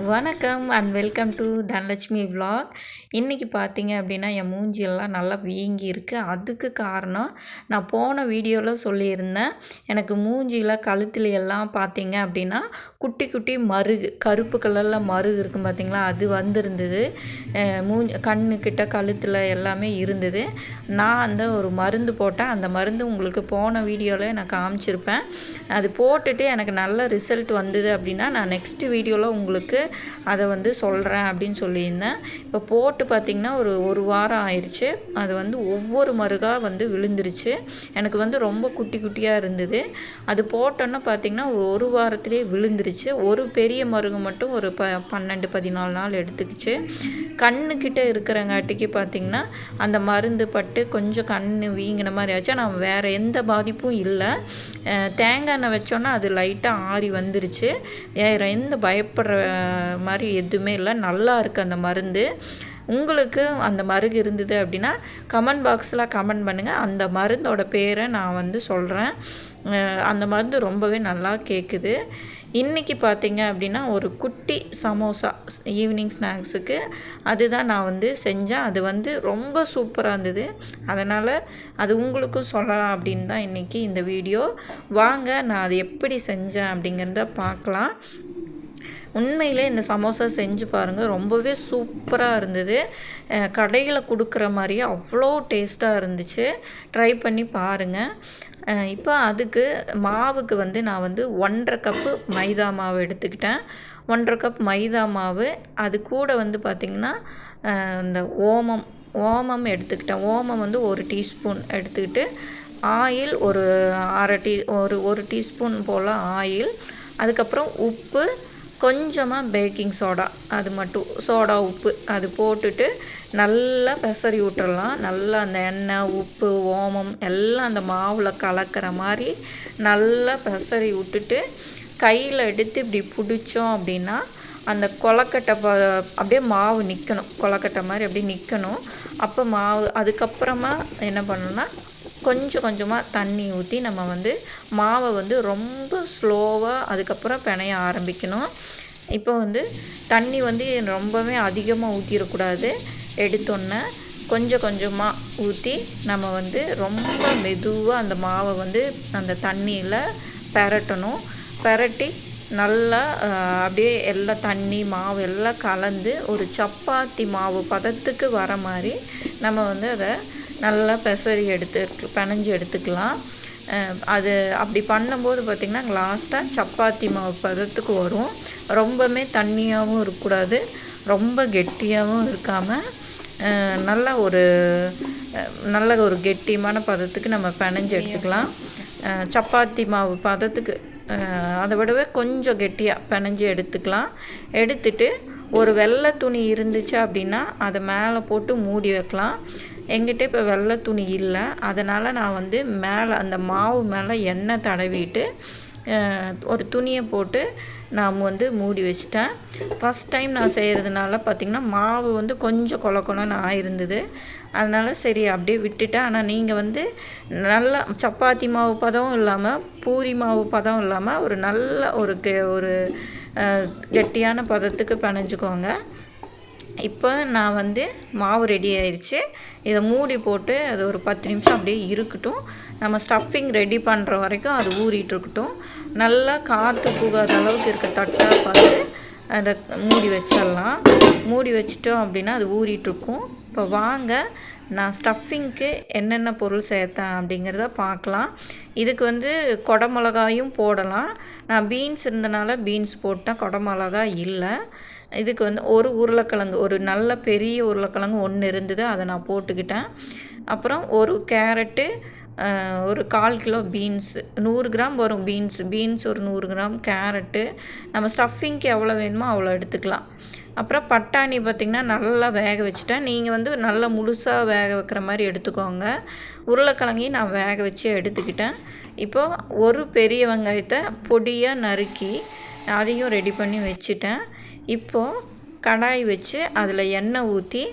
வணக்கம் and welcome to Dhanalakshmi vlog இன்றைக்கி பார்த்தீங்க அப்படின்னா என் மூஞ்சியெல்லாம் நல்லா வீங்கி இருக்குது அதுக்கு காரணம் நான் போன வீடியோவில் சொல்லியிருந்தேன். எனக்கு மூஞ்சியில் கழுத்தில் எல்லாம் பார்த்தீங்க அப்படின்னா குட்டி குட்டி மருகு கருப்பு கலரில் மருகு இருக்கும் பார்த்தீங்களா அது வந்திருந்தது. மூஞ்சி கண்ணுக்கிட்ட கழுத்தில் எல்லாமே இருந்தது. நான் அந்த ஒரு மருந்து போட்டேன். அந்த மருந்து உங்களுக்கு போன வீடியோவில் நான் காமிச்சிருப்பேன். அது போட்டுட்டு எனக்கு நல்ல ரிசல்ட் வந்தது அப்படின்னா நான் நெக்ஸ்ட் வீடியோவில் உங்களுக்கு அதை வந்து சொல்கிறேன் அப்படின்னு சொல்லியிருந்தேன். இப்போ போட்டு பார்த்திங்கன்னா ஒரு ஒரு வாரம் ஆயிடுச்சு அது வந்து ஒவ்வொரு மருகாக வந்து விழுந்துருச்சு. எனக்கு வந்து ரொம்ப குட்டி குட்டியாக இருந்தது. அது போட்டோன்னா பார்த்திங்கன்னா ஒரு ஒரு வாரத்திலே விழுந்துருச்சு. ஒரு பெரிய மருகு மட்டும் ஒரு ப பன்னெண்டு பதினாலு நாள் எடுத்துக்கிச்சு. கண்ணுக்கிட்ட இருக்கிறங்காட்டிக்கு பார்த்திங்கன்னா அந்த மருந்து பட்டு கொஞ்சம் கண் வீங்கின மாதிரி ஆச்சு. ஆனால் வேறு எந்த பாதிப்பும் இல்லை. தேங்காய் எண்ணெய் வச்சோன்னா அது லைட்டாக ஆறி வந்துருச்சு. எந்த பயப்படுற மாதிரி எதுவுமே இல்லை. நல்லா இருக்குது அந்த மருந்து. உங்களுக்கு அந்த மருந்து இருந்தது அப்படின்னா கமெண்ட் பாக்ஸில் கமெண்ட் பண்ணுங்கள் அந்த மருந்தோட பேரை நான் வந்து சொல்கிறேன் அந்த மருந்து ரொம்பவே நல்லா கேட்குது இன்றைக்கி பார்த்திங்க அப்படின்னா ஒரு குட்டி சமோசா ஈவினிங் ஸ்நாக்ஸுக்கு அதுதான் நான் வந்து செஞ்சேன். அது வந்து ரொம்ப சூப்பராக இருந்தது. அதனால் அது உங்களுக்கும் சொல்லலாம் அப்படின்னு தான் இன்றைக்கி இந்த வீடியோ. வாங்க நான் அது எப்படி செஞ்சேன் அப்படிங்கிறத பார்க்கலாம். உண்மையிலே இந்த சமோசா செஞ்சு பாருங்கள் ரொம்பவே சூப்பராக இருந்தது. கடையில் கொடுக்குற மாதிரியே அவ்வளோ டேஸ்ட்டாக இருந்துச்சு. ட்ரை பண்ணி பாருங்கள் இப்போ அதுக்கு மாவுக்கு வந்து நான் வந்து ஒன்றரை கப்பு மைதா மாவு எடுத்துக்கிட்டேன். ஒன்றரை கப் மைதா மாவு அது கூட வந்து பார்த்திங்கன்னா இந்த ஓமம் ஓமம் எடுத்துக்கிட்டேன். ஓமம் வந்து ஒரு டீஸ்பூன் எடுத்துக்கிட்டு ஆயில் ஒரு அரை டீ ஒரு ஒரு டீஸ்பூன் போல் ஆயில் அதுக்கப்புறம் உப்பு கொஞ்சமாக பேக்கிங் சோடா அது மட்டும். சோடா உப்பு அது போட்டுட்டு நல்லா பெசரி விட்டுறலாம். நல்லா அந்த எண்ணெய் உப்பு ஓமம் எல்லாம் அந்த மாவில் கலக்கிற மாதிரி நல்லா பெசரி விட்டுட்டு கையில் எடுத்து இப்படி பிடிச்சோம் அப்படின்னா அந்த கொலக்கட்டை ப அப்படியே மாவு நிற்கணும் கொலக்கட்டை மாதிரி அப்படியே நிற்கணும் அப்போ மாவு அதுக்கப்புறமா என்ன பண்ணணும்னா கொஞ்சம் கொஞ்சமாக தண்ணி ஊற்றி நம்ம வந்து மாவை வந்து ரொம்ப ஸ்லோவாக அதுக்கப்புறம் பிணைய ஆரம்பிக்கணும். இப்போ வந்து தண்ணி வந்து ரொம்பவே அதிகமாக ஊற்றிடக்கூடாது எடுத்தோன்னே கொஞ்சம் கொஞ்சமாக ஊற்றி நம்ம வந்து ரொம்ப மெதுவாக அந்த மாவை வந்து அந்த தண்ணியில் பெரட்டணும். பரட்டி நல்லா அப்படியே எல்லாம் தண்ணி மாவு எல்லாம் கலந்து ஒரு சப்பாத்தி மாவு பதத்துக்கு வர மாதிரி நம்ம வந்து அதை நல்லா பெசரி எடுத்து பினஞ்சு எடுத்துக்கலாம். அது அப்படி பண்ணும்போது பார்த்திங்கன்னா லாஸ்ட்டாக சப்பாத்தி மாவு பதத்துக்கு வரும். ரொம்பவுமே தண்ணியாகவும் இருக்கக்கூடாது ரொம்ப கெட்டியாகவும் இருக்காமல் நல்ல ஒரு நல்ல ஒரு கெட்டியமான பதத்துக்கு நம்ம பினஞ்சு எடுத்துக்கலாம். சப்பாத்தி மாவு பதத்துக்கு அதை விடவே கொஞ்சம் கெட்டியாக பினஞ்சு எடுத்துக்கலாம். எடுத்துட்டு ஒரு வெள்ளை துணி இருந்துச்சு அப்படின்னா அதை மேலே போட்டு மூடி வைக்கலாம். எங்கிட்ட இப்போ வெள்ளை துணி இல்லை. அதனால் நான் வந்து மேலே அந்த மாவு மேலே எண்ணெய் தடவிட்டு ஒரு துணியை போட்டு நான் வந்து மூடி வச்சிட்டேன். ஃபஸ்ட் டைம் நான் செய்கிறதுனால பார்த்திங்கன்னா மாவு வந்து கொஞ்சம் கொல ஆயிருந்தது. அதனால் சரி அப்படியே விட்டுட்டேன். ஆனால் நீங்கள் வந்து நல்லா சப்பாத்தி மாவு பதம் இல்லாமல் பூரி மாவு பதம் இல்லாமல் ஒரு நல்ல ஒரு கெ ஒரு கெட்டியான பதத்துக்கு பிணைஞ்சிக்கோங்க. இப்போ நான் வந்து மாவு ரெடி ஆயிடுச்சு இதை மூடி போட்டு அது ஒரு பத்து நிமிஷம் அப்படியே இருக்கட்டும். நம்ம ஸ்டஃபிங் ரெடி பண்ணுற வரைக்கும் அது ஊறிட்டு இருக்கட்டும். நல்லா காற்று புகாத அளவுக்கு இருக்க தட்டாக பார்த்து அதை மூடி வச்சிடலாம். மூடி வச்சிட்டோம் அப்படின்னா அது ஊறிட்டுருக்கும் இப்போ வாங்க நான் ஸ்டஃபிங்க்கு என்னென்ன பொருள் சேர்த்தேன் அப்படிங்கிறத பார்க்கலாம். இதுக்கு வந்து கொடமிளகாயும் போடலாம். நான் பீன்ஸ் இருந்தனால பீன்ஸ் போட்டேன் கொடமிளகா இல்லை. இதுக்கு வந்து ஒரு உருளைக்கிழங்கு ஒரு நல்ல பெரிய உருளைக்கிழங்கு ஒன்று இருந்தது அதை நான் போட்டுக்கிட்டேன். அப்புறம் ஒரு கேரட்டு ஒரு கால் கிலோ பீன்ஸு நூறு கிராம் வரும் பீன்ஸ். பீன்ஸ் ஒரு நூறு கிராம் கேரட்டு. நம்ம ஸ்டஃபிங்க்கு எவ்வளோ வேணுமோ அவ்வளோ எடுத்துக்கலாம். அப்புறம் பட்டாணி பார்த்திங்கன்னா நல்லா வேக வச்சுட்டேன். நீங்கள் வந்து நல்லா முழுசாக வேக வைக்கிற மாதிரி எடுத்துக்கோங்க. உருளைக்கிழங்கையும் நான் வேக வச்சு எடுத்துக்கிட்டேன். இப்போது ஒரு பெரிய வெங்காயத்தை பொடியாக நறுக்கி அதையும் ரெடி பண்ணி வச்சுட்டேன். இப்போது கடாய் வச்சு அதில் எண்ணெய் ஊற்றி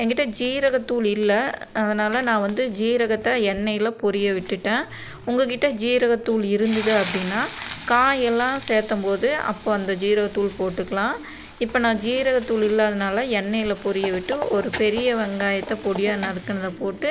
என்கிட்ட ஜீரகத்தூள் இல்லை. அதனால் நான் வந்து ஜீரகத்தை எண்ணெயில் பொரிய விட்டுட்டேன். உங்ககிட்ட ஜீரகத்தூள் இருந்தது அப்படின்னா காயெல்லாம் சேர்த்தும் போது அப்போ அந்த ஜீரகத்தூள் போட்டுக்கலாம். இப்போ நான் ஜீரகத்தூள் இல்லாதனால எண்ணெயில் பொரிய விட்டு ஒரு பெரிய வெங்காயத்தை பொடியாக நறுக்கினதை போட்டு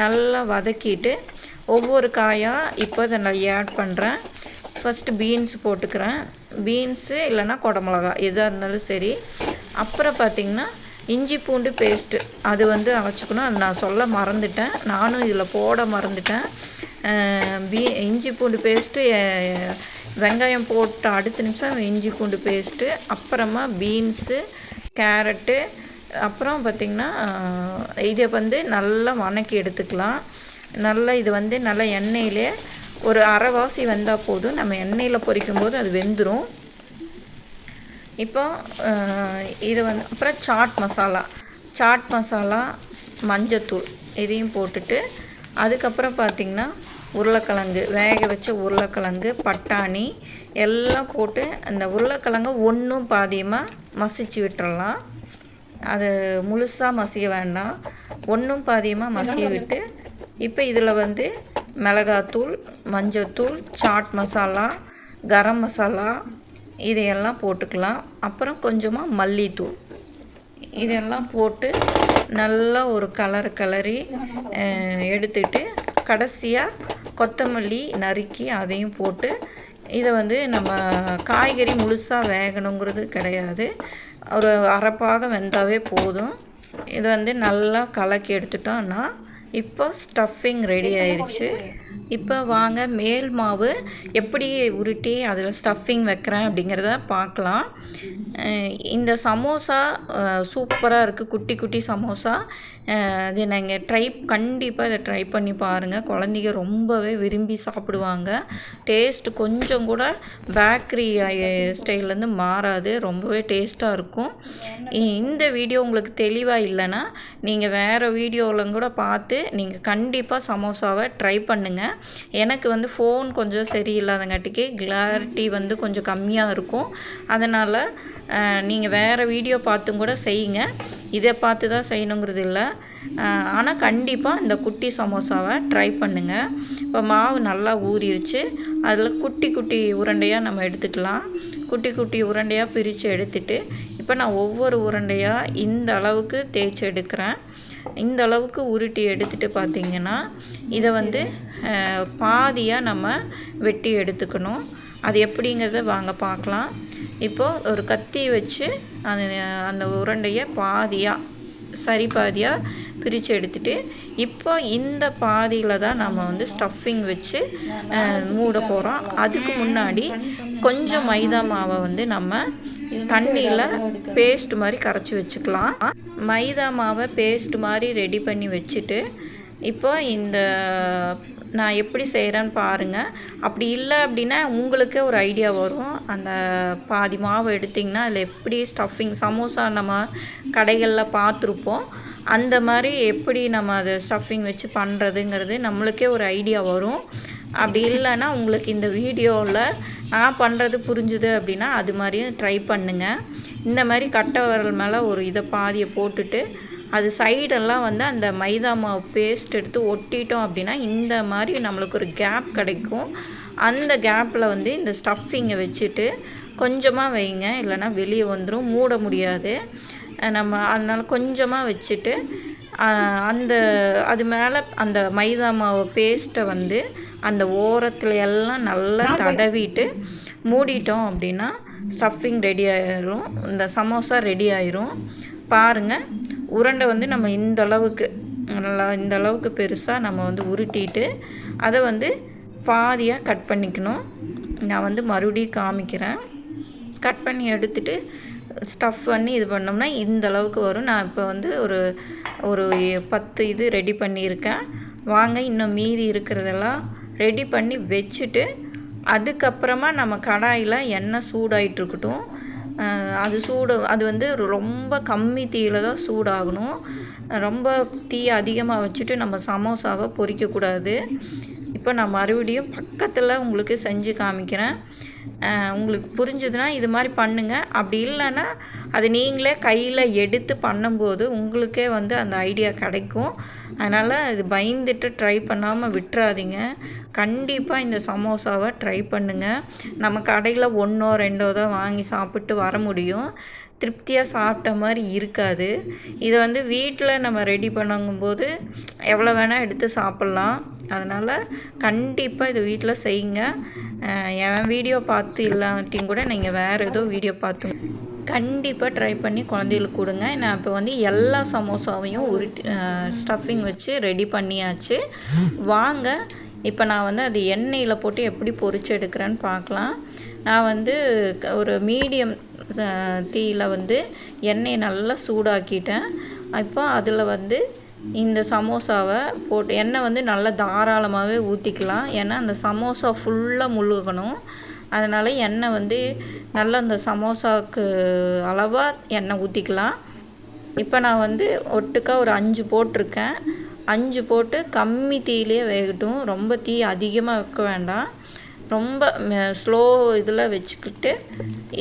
நல்லா வதக்கிட்டு ஒவ்வொரு காயாக இப்போ அதை நான் ஆட் பண்ணுறேன் ஃபஸ்ட்டு பீன்ஸ் போட்டுக்கிறேன். பீன்ஸு இல்லைன்னா குடமிளகா எதாக இருந்தாலும் சரி. அப்புறம் பார்த்திங்கன்னா இஞ்சி பூண்டு பேஸ்ட்டு அது வந்து அரைச்சிக்கணும். அது நான் சொல்ல மறந்துட்டேன். நானும் இதில் போட மறந்துட்டேன். பீ இஞ்சி பூண்டு பேஸ்ட்டு வெங்காயம் போட்ட அடுத்த நிமிஷம் இஞ்சி பூண்டு பேஸ்ட்டு அப்புறமா பீன்ஸு கேரட்டு அப்புறம் பார்த்திங்கன்னா இதை வந்து நல்லா வணக்கி எடுத்துக்கலாம். நல்லா இது வந்து நல்லா எண்ணெயிலே ஒரு அரைவாசி வெந்தால் போதும். நம்ம எண்ணெயில் பொரிக்கும் போது அது வெந்துடும் இப்போ இது வந்து அப்புறம் சாட் மசாலா சாட் மசாலா மஞ்சத்தூள் இதையும் போட்டுட்டு அதுக்கப்புறம் பார்த்திங்கன்னா உருளைக்கிழங்கு வேக வச்ச உருளைக்கிழங்கு பட்டாணி எல்லாம் போட்டு அந்த உருளைக்கிழங்கு ஒன்றும் பாதியமாக மசிச்சு விட்டுறலாம். அது முழுசாக மசிய வேண்டாம். ஒன்றும் பாதியமாக மசிய விட்டு இப்போ இதில் வந்து மிளகாத்தூள் மஞ்சத்தூள் சாட் மசாலா கரம் மசாலா இதையெல்லாம் போட்டுக்கலாம். அப்புறம் கொஞ்சமாக மல்லித்தூள். இதெல்லாம் போட்டு நல்லா ஒரு கலர் கலரி எடுத்துட்டு கடைசியாக கொத்தமல்லி நறுக்கி அதையும் போட்டு இதை வந்து நம்ம காய்கறி முழுசாக வேகணுங்கிறது கிடையாது. ஒரு அரைப்பாக வெந்தாவே போதும். இதை வந்து நல்லா கலக்கி எடுத்துட்டோம்னா இப்போ ஸ்டஃபிங் ரெடி ஆயிடுச்சு இப்போ வாங்க மேல் மாவு எப்படி உருட்டி அதில் ஸ்டஃபிங் வைக்கிறேன் அப்படிங்கிறத பார்க்கலாம். இந்த சமோசா சூப்பராக இருக்குது குட்டி குட்டி சமோசா. அது நீங்கள் ட்ரை கண்டிப்பாக இதை ட்ரை பண்ணி பாருங்கள் குழந்தைங்க ரொம்பவே விரும்பி சாப்பிடுவாங்க. டேஸ்ட் கொஞ்சம் கூட பேக்கரி ஸ்டைல்லேருந்து மாறாது. ரொம்பவே டேஸ்ட்டாக இருக்கும். இந்த வீடியோ உங்களுக்கு தெளிவாக இல்லைன்னா நீங்கள் வேறு வீடியோவில் கூட பார்த்து நீங்கள் கண்டிப்பாக சமோசாவை ட்ரை பண்ணுங்கள் எனக்கு வந்து ஃபோன் கொஞ்சம் சரியில்லாதங்காட்டிக்கு கிளாரிட்டி வந்து கொஞ்சம் கம்மியாக இருக்கும். அதனால் நீங்கள் வேறு வீடியோ பார்த்தும் கூட செய்யுங்க. இதை பார்த்து தான் செய்யணுங்கிறது இல்லை. ஆனால் கண்டிப்பாக இந்த குட்டி சமோசாவை ட்ரை பண்ணுங்கள் இப்போ மாவு நல்லா ஊறிடுச்சு அதில் குட்டி குட்டி உருண்டையாக நம்ம எடுத்துக்கலாம். குட்டி குட்டி உருண்டையாக பிரித்து எடுத்துட்டு இப்போ நான் ஒவ்வொரு உருண்டையாக இந்த அளவுக்கு தேய்ச்சி எடுக்கிறேன். இந்த அளவுக்கு உருட்டி எடுத்துகிட்டு பார்த்திங்கன்னா இதை வந்து பாதியாக நம்ம வெட்டி எடுத்துக்கணும். அது எப்படிங்கிறத வாங்க பார்க்கலாம். இப்போது ஒரு கத்தி வச்சு அந்த அந்த உருண்டையை பாதியாக சரி பாதியாக பிரித்து எடுத்துகிட்டு இப்போ இந்த பாதியில் தான் நம்ம வந்து ஸ்டஃபிங் வச்சு மூட போகிறோம் அதுக்கு முன்னாடி கொஞ்சம் மைதா மாவை வந்து நம்ம தண்ணியில் பேஸ்ட் மாதிரி கரைச்சி வச்சுக்கலாம். மைதா மாவை பேஸ்ட் மாதிரி ரெடி பண்ணி வச்சுட்டு இப்போ இந்த நான் எப்படி செய்கிறேன்னு பாருங்கள் அப்படி இல்லை அப்படின்னா உங்களுக்கே ஒரு ஐடியா வரும். அந்த பாதி மாவு எடுத்திங்கன்னா அதில் எப்படி ஸ்டஃபிங் சமோசா நம்ம கடைகளில் பார்த்துருப்போம். அந்த மாதிரி எப்படி நம்ம அதை ஸ்டஃபிங் வச்சு பண்ணுறதுங்கிறது நம்மளுக்கே ஒரு ஐடியா வரும். அப்படி இல்லைன்னா உங்களுக்கு இந்த வீடியோவில் நான் பண்ணுறது புரிஞ்சுது அப்படின்னா அது மாதிரியும் ட்ரை பண்ணுங்கள் இந்த மாதிரி கட்டை விரல் மேலே ஒரு இதை பாதியை போட்டுட்டு அது சைடெல்லாம் வந்து அந்த மைதா மாவு பேஸ்ட் எடுத்து ஒட்டிட்டோம் அப்படின்னா இந்த மாதிரி நம்மளுக்கு ஒரு கேப் கிடைக்கும். அந்த கேப்பில் வந்து இந்த ஸ்டஃபிங்கை வச்சுட்டு கொஞ்சமாக வைங்க. இல்லைன்னா வெளியே வந்துடும் மூட முடியாது. நம்ம அதனால் கொஞ்சமாக வச்சுட்டு அந்த அது மேலே அந்த மைதா மாவு பேஸ்ட்டை வந்து அந்த ஓரத்தில் எல்லாம் நல்லா தடவிட்டு மூடிட்டோம் அப்படின்னா ஸ்டஃபிங் ரெடி ஆயிரும். இந்த சமோசா ரெடி ஆயிரும். பாருங்கள் உருண்டை வந்து நம்ம இந்த அளவுக்கு நல்லா இந்த அளவுக்கு பெருசாக நம்ம வந்து உருட்டிட்டு அதை வந்து பாதியாக கட் பண்ணிக்கணும். நான் வந்து மறுபடியும் காமிக்கிறேன். கட் பண்ணி எடுத்துகிட்டு ஸ்டஃப் பண்ணி இது பண்ணோம்னா இந்த அளவுக்கு வரும். நான் இப்போ வந்து ஒரு ஒரு பத்து இது ரெடி பண்ணியிருக்கேன். வாங்க இன்னும் மீதி இருக்கிறதெல்லாம் ரெடி பண்ணி வச்சுட்டு அதுக்கப்புறமா நம்ம கடாயில் எண்ணெய் சூடாயிட்ருக்கட்டும் அது சூடு அது வந்து ரொம்ப கம்மி தீயில் தான் சூடாகணும். ரொம்ப தீ அதிகமாக வச்சுட்டு நம்ம சமோசாவை பொறிக்கக்கூடாது இப்போ நான் மறுபடியும் பக்கத்தில் உங்களுக்கு செஞ்சு காமிக்கிறேன். உங்களுக்கு புரிஞ்சுதுன்னா இது மாதிரி பண்ணுங்கள் அப்படி இல்லைன்னா அது நீங்களே கையில் எடுத்து பண்ணும்போது உங்களுக்கே வந்து அந்த ஐடியா கிடைக்கும். அதனால் இது பயந்துட்டு ட்ரை பண்ணாமல் விட்டுறாதீங்க. கண்டிப்பாக இந்த சமோசாவை ட்ரை பண்ணுங்கள் நம்ம கடையில் ஒன்றோ ரெண்டோ தான் வாங்கி சாப்பிட்டு வர முடியும். திருப்தியாக சாப்பிட்ட மாதிரி இருக்காது. இதை வந்து வீட்டில் நம்ம ரெடி பண்ணுங்கும்போது எவ்வளோ வேணால் எடுத்து சாப்பிட்லாம். அதனால் கண்டிப்பாக இதை வீட்டில் செய்யுங்க. என் வீடியோ பார்த்து இல்லாட்டியும் கூட நீங்கள் வேறு ஏதோ வீடியோ பார்த்து கண்டிப்பாக ட்ரை பண்ணி குழந்தைகளுக்கு கொடுங்க. நான் இப்போ வந்து எல்லா சமோசாவையும் உருட்டி ஸ்டஃபிங் வச்சு ரெடி பண்ணியாச்சு. வாங்க. இப்போ நான் வந்து அது எண்ணெயில் போட்டு எப்படி பொறிச்சு எடுக்கிறேன்னு பார்க்கலாம். நான் வந்து ஒரு மீடியம் தீயில் வந்து எண்ணெயை நல்லா சூடாக்கிட்டேன். இப்போ அதில் வந்து இந்த சமோசாவை போட்டு எண்ணெய் வந்து நல்லா தாராளமாகவே ஊற்றிக்கலாம் ஏன்னா அந்த சமோசா ஃபுல்லாக முழுகணும். அதனால் எண்ணெய் வந்து நல்லா அந்த சமோசாவுக்கு அளவாக எண்ணெய் ஊற்றிக்கலாம் இப்போ நான் வந்து ஒட்டுக்கா ஒரு அஞ்சு போட்டிருக்கேன். அஞ்சு போட்டு கம்மி தீயிலே வேகட்டும். ரொம்ப தீ அதிகமாக வைக்க வேண்டாம். ரொம்ப ஸ்லோ இதில் வச்சுக்கிட்டு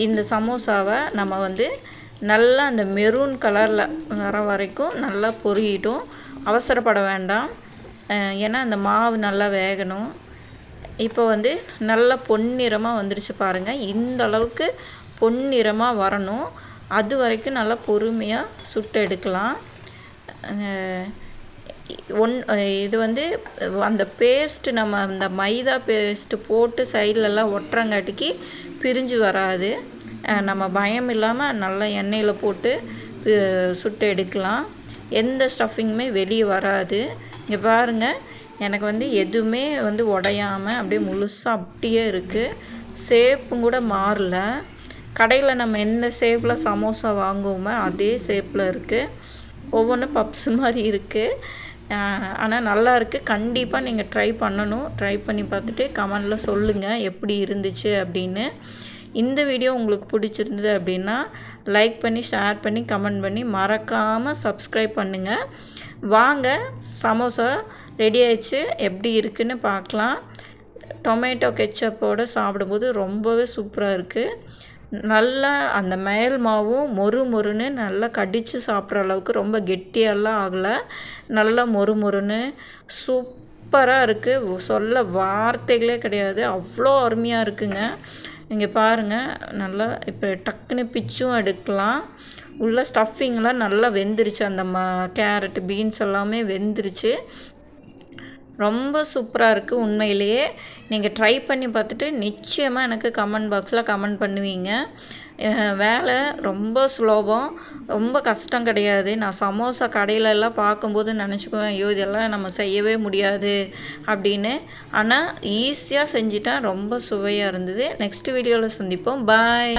இந்த சமோசாவை நம்ம வந்து நல்லா அந்த மெரூன் கலரில் வர வரைக்கும் நல்லா பொரியட்டும். அவசரப்பட வேண்டாம். ஏன்னா அந்த மாவு நல்லா வேகணும். இப்போ வந்து நல்லா பொன்னிறமாக வந்துருச்சு பாருங்கள் இந்த அளவுக்கு பொன்னிறமாக வரணும். அது வரைக்கும் நல்லா பொறுமையாக சுட்டு எடுக்கலாம். ஒன் இது வந்து அந்த பேஸ்ட்டு நம்ம அந்த மைதா பேஸ்ட்டு போட்டு சைட்லலாம் ஒட்டுறங்காட்டிக்கு பிரிஞ்சு வராது. நம்ம பயம் இல்லாமல் நல்லா எண்ணெயில் போட்டு சுட்டு எடுக்கலாம். எந்த ஸ்டஃபிங்குமே வெளியே வராது. இங்கே பாருங்கள் எனக்கு வந்து எதுவுமே வந்து உடையாமல் அப்படியே முழுசாக அப்படியே இருக்குது ஷேப்பும் கூட மாறல. கடையில் நம்ம எந்த ஷேப்பில் சமோசா வாங்குவோமோ அதே ஷேப்பில் இருக்குது ஒவ்வொன்றும் பப்ஸ் மாதிரி இருக்குது ஆனால் நல்லா இருக்குது கண்டிப்பாக நீங்கள் ட்ரை பண்ணணும். ட்ரை பண்ணி பார்த்துட்டு கமெண்டில் சொல்லுங்கள் எப்படி இருந்துச்சு அப்படின்னு. இந்த வீடியோ உங்களுக்கு பிடிச்சிருந்தது அப்படின்னா லைக் பண்ணி ஷேர் பண்ணி கமெண்ட் பண்ணி மறக்காமல் சப்ஸ்கிரைப் பண்ணுங்கள் வாங்க சமோசா ரெடி ஆயிடுச்சு. எப்படி இருக்குதுன்னு பார்க்கலாம். டொமேட்டோ கெச்சப்போடு சாப்பிடும்போது ரொம்பவே சூப்பராக இருக்குது நல்லா அந்த மேல் மாவும் மொறு மொறுன்னு நல்லா கடித்து சாப்பிட்ற அளவுக்கு ரொம்ப கெட்டியெல்லாம் ஆகலை. நல்லா மொறு மொறுன்னு சூப்பராக இருக்குது சொல்ல வார்த்தைகளே கிடையாது. அவ்வளோ அருமையாக இருக்குங்க. இங்கே பாருங்கள் நல்லா இப்போ டக்குன்னு பிச்சும் எடுக்கலாம். உள்ள ஸ்டஃபிங்லாம் நல்லா வெந்துருச்சு. அந்த ம கேரட்டு பீன்ஸ் எல்லாமே வெந்துருச்சு. ரொம்ப சூப்பராக இருக்குது உண்மையிலேயே. நீங்கள் ட்ரை பண்ணி பார்த்துட்டு நிச்சயமாக எனக்கு கமெண்ட் பாக்ஸில் கமெண்ட் பண்ணுவீங்க. வேலை ரொம்ப சுலபம். ரொம்ப கஷ்டம் கிடையாது. நான் சமோசா கடையிலெல்லாம் பார்க்கும்போது நினச்சிக்குவேன் ஐயோ இதெல்லாம் நம்ம செய்யவே முடியாது அப்படின்னு. ஆனால் ஈஸியாக செஞ்சிட்டேன் ரொம்ப சுவையாக இருந்தது. நெக்ஸ்ட் வீடியோவில் சந்திப்போம். பாய்